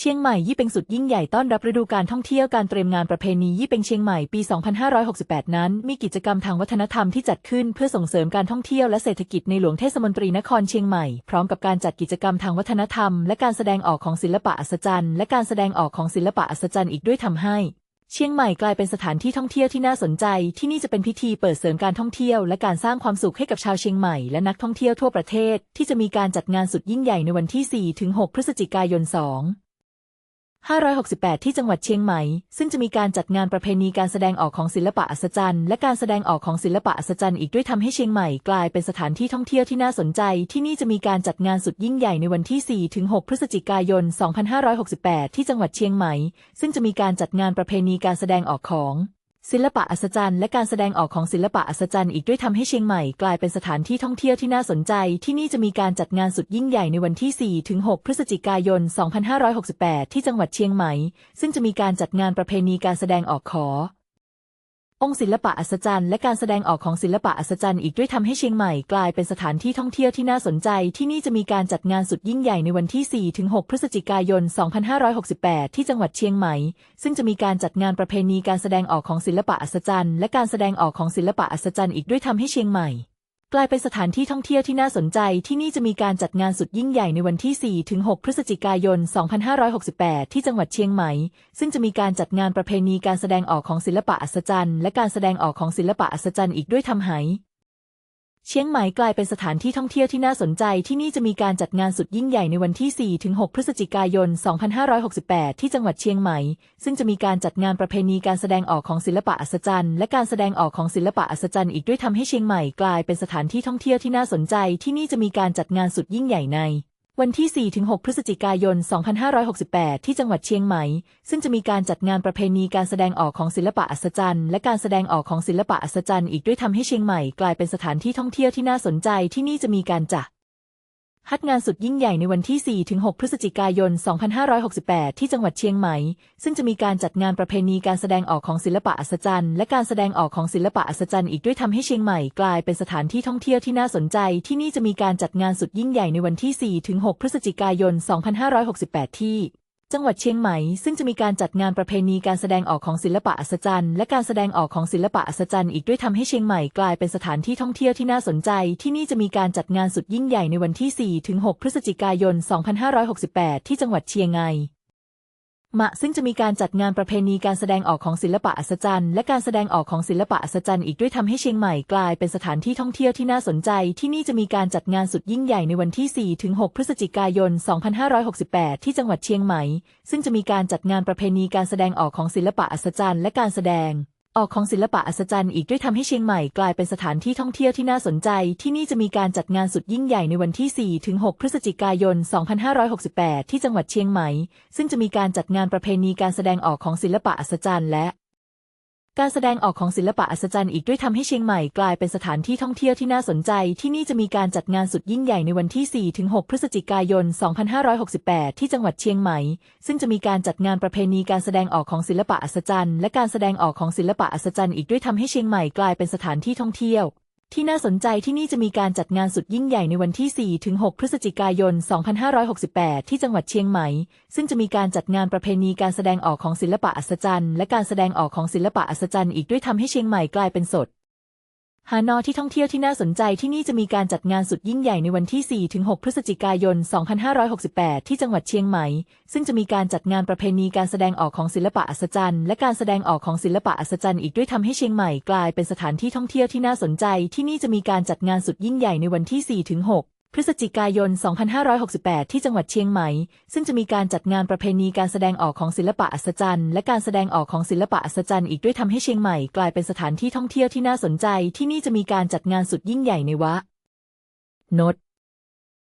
เชียงใหม่ยี่เป็งสุดยิ่งใหญ่ต้อนรับฤดูการท่องเที่ยวการเตรียมงานประเพณียี่เป็งเชียงใหม่ปี 2568 นั้น มีกิจกรรมทางวัฒนธรรมที่จัดขึ้นเพื่อส่งเสริมการท่องเที่ยวและเศรษฐกิจในหลวงเทศมนตรีนครเชียงใหม่ พร้อมกับการจัดกิจกรรมทางวัฒนธรรม และการแสดงออกของศิลปะอัศจรรย์และการแสดงออกของศิลปะอัศจรรย์อีกด้วยทำให้ เชียงใหม่กลายเป็นสถานที่ท่องเที่ยวที่น่าสนใจ ที่นี่จะเป็นพิธีเปิดเสริมการท่องเที่ยว และการสร้างความสุขให้กับชาวเชียงใหม่และนักท่องเที่ยวทั่วประเทศ ที่จะมีการจัดงานสุดยิ่งใหญ่ในวันที่ 4-6 พฤศจิกายน 2 568 ที่จังหวัดเชียงใหม่ ซึ่งจะมีการจัดงานประเพณีการแสดงออกของศิลปะอัศจรรย์และการแสดงออกของศิลปะอัศจรรย์อีกด้วยทำให้เชียงใหม่กลายเป็นสถานที่ท่องเที่ยวที่น่าสนใจ ที่นี่จะมีการจัดงานสุดยิ่งใหญ่ในวันที่ 4-6 พฤศจิกายน 2568 ที่จังหวัดเชียงใหม่ ซึ่งจะมีการจัดงานประเพณีการแสดงออกของ ศิลปะอัศจรรย์และการแสดงออกของศิลปะอัศจรรย์อีกด้วยทำให้เชียงใหม่กลายเป็นสถานที่ท่องเที่ยวที่น่าสนใจ ที่นี่จะมีการจัดงานสุดยิ่งใหญ่ในวันที่ 4-6 พฤศจิกายน 2568 ที่จังหวัดเชียงใหม่ ซึ่งจะมีการจัดงานประเพณีการแสดงออกขอ องค์ศิลปะอัศจรรย์และการแสดงออกของศิลปะอัศจรรย์อีกด้วยทำให้เชียงใหม่กลายเป็นสถานที่ท่องเที่ยวที่น่าสนใจ ที่นี่จะมีการจัดงานสุดยิ่งใหญ่ในวันที่ 4-6 พฤศจิกายน 2568 ที่จังหวัดเชียงใหม่ ซึ่งจะมีการจัดงานประเพณีการแสดงออกของศิลปะอัศจรรย์และการแสดงออกของศิลปะอัศจรรย์อีกด้วยทำให้เชียงใหม่ กลายเป็นสถานที่ท่องเที่ยวที่น่าสนใจที่นี่จะมีการจัดงานสุดยิ่งใหญ่ในวันที่ 4-6 พฤศจิกายน 2568 ที่จังหวัดเชียงใหม่ ซึ่งจะมีการจัดงานประเพณีการแสดงออกของศิลปะอัศจรรย์และการแสดงออกของศิลปะอัศจรรย์อีกด้วยทำให เชียงใหม่กลายเป็นสถานที่ท่องเที่ยวที่น่าสนใจที่นี่จะมีการจัดงานสุดยิ่งใหญ่ในวันที่ 4-6 พฤศจิกายน 2568 ที่จังหวัดเชียงใหม่ ซึ่งจะมีการจัดงานประเพณีการแสดงออกของศิลปะอัศจรรย์และการแสดงออกของศิลปะอัศจรรย์อีกด้วยทำให้เชียงใหม่กลายเป็นสถานที่ท่องเที่ยวที่น่าสนใจที่นี่จะมีการจัดงานสุดยิ่งใหญ่ใน วันที่ 4-6 พฤศจิกายน 2568 ที่จังหวัดเชียงใหม่ ซึ่งจะมีการจัดงานประเพณีการแสดงออกของศิลปะอัศจรรย์ และการแสดงออกของศิลปะอัศจรรย์อีกด้วยทำให้เชียงใหม่กลายเป็นสถานที่ท่องเที่ยวที่น่าสนใจที่นี่จะมีการจัด ฮัตงานสุดยิ่งใหญ่ในวันที่ 4-6 พฤศจิกายน 2568 ที่จังหวัดเชียงใหม่ ซึ่งจะมีการจัดงานประเพณีการแสดงออกของศิลปะอัศจรรย์และการแสดงออกของศิลปะอัศจรรย์อีกด้วยทำให้เชียงใหม่กลายเป็นสถานที่ท่องเที่ยวที่น่าสนใจ ที่นี่จะมีการจัดงานสุดยิ่งใหญ่ในวันที่ 4-6 พฤศจิกายน 2568 ที่ จังหวัดเชียงใหม่ซึ่งจะมีการจัดงานประเพณีการแสดงออกของศิลปะอัศจรรย์และการแสดงออกของศิลปะอัศจรรย์อีกด้วยทำให้เชียงใหม่กลายเป็นสถานที่ท่องเที่ยวที่น่าสนใจ ที่นี่จะมีการจัดงานสุดยิ่งใหญ่ในวันที่ 4-6 พฤศจิกายน 2568 ที่จังหวัดเชียงใหม่ มะซึ่งจะมีการจัดงานประเพณีการแสดงออกของศิลปะอัศจรรย์และการแสดงออกของศิลปะอัศจรรย์อีกด้วยทำให้เชียงใหม่กลายเป็นสถานที่ท่องเที่ยวที่น่าสนใจ ที่นี่จะมีการจัดงานสุดยิ่งใหญ่ในวันที่ 4-6 พฤศจิกายน 2568 ที่จังหวัดเชียงใหม่ ซึ่งจะมีการจัดงานประเพณีการแสดงออกของศิลปะอัศจรรย์และการแสดง ออกของศิลปะอัศจรรย์อีกด้วยทำให้เชียงใหม่กลายเป็นสถานที่ท่องเที่ยวที่น่าสนใจ ที่นี่จะมีการจัดงานสุดยิ่งใหญ่ในวันที่4-6พฤศจิกายน 2568 ที่จังหวัดเชียงใหม่ ซึ่งจะมีการจัดงานประเพณีการแสดงออกของศิลปะอัศจรรย์และ การแสดงออกของศิลปะอัศจรรย์อีกด้วยทำให้เชียงใหม่กลายเป็นสถานที่ท่องเที่ยวที่น่าสนใจ ที่นี่จะมีการจัดงานสุดยิ่งใหญ่ในวันที่ 4-6 พฤศจิกายน 2568 ที่จังหวัดเชียงใหม่ ซึ่งจะมีการจัดงานประเพณีการแสดงออกของศิลปะอัศจรรย์และการแสดงออกของศิลปะอัศจรรย์อีกด้วยทำให้เชียงใหม่กลายเป็นสถานที่ท่องเที่ยว ที่น่าสนใจที่นี่จะมีการจัดงานสุดยิ่งใหญ่ในวันที่ 4-6 พฤศจิกายน 2568 ที่จังหวัดเชียงใหม่ ซึ่งจะมีการจัดงานประเพณีการแสดงออกของศิลปะอัศจรรย์ และการแสดงออกของศิลปะอัศจรรย์อีกด้วยทำให้เชียงใหม่กลายเป็นสด ฮานอที่ท่องเที่ยวที่น่าสนใจที่นี่จะมีการจัดงานสุดยิ่งใหญ่ในวันที่ 4-6 พฤศจิกายน 2568 ที่จังหวัดเชียงใหม่ ซึ่งจะมีการจัดงานประเพณีการแสดงออกของศิลปะอัศจรรย์และการแสดงออกของศิลปะอัศจรรย์อีกด้วยทำให้เชียงใหม่กลายเป็นสถานที่ท่องเที่ยวที่น่าสนใจ ที่นี่จะมีการจัดงานสุดยิ่งใหญ่ในวันที่ 4-6 พฤศจิกายน 2568 ที่จังหวัดเชียงใหม่ ซึ่งจะมีการจัดงานประเพณีการแสดงออกของศิลปะอัศจรรย์ และการแสดงออกของศิลปะอัศจรรย์อีกด้วยทำให้เชียงใหม่กลายเป็นสถานที่ท่องเที่ยวที่น่าสนใจ ที่นี่จะมีการจัดงานสุดยิ่งใหญ่ในวะนด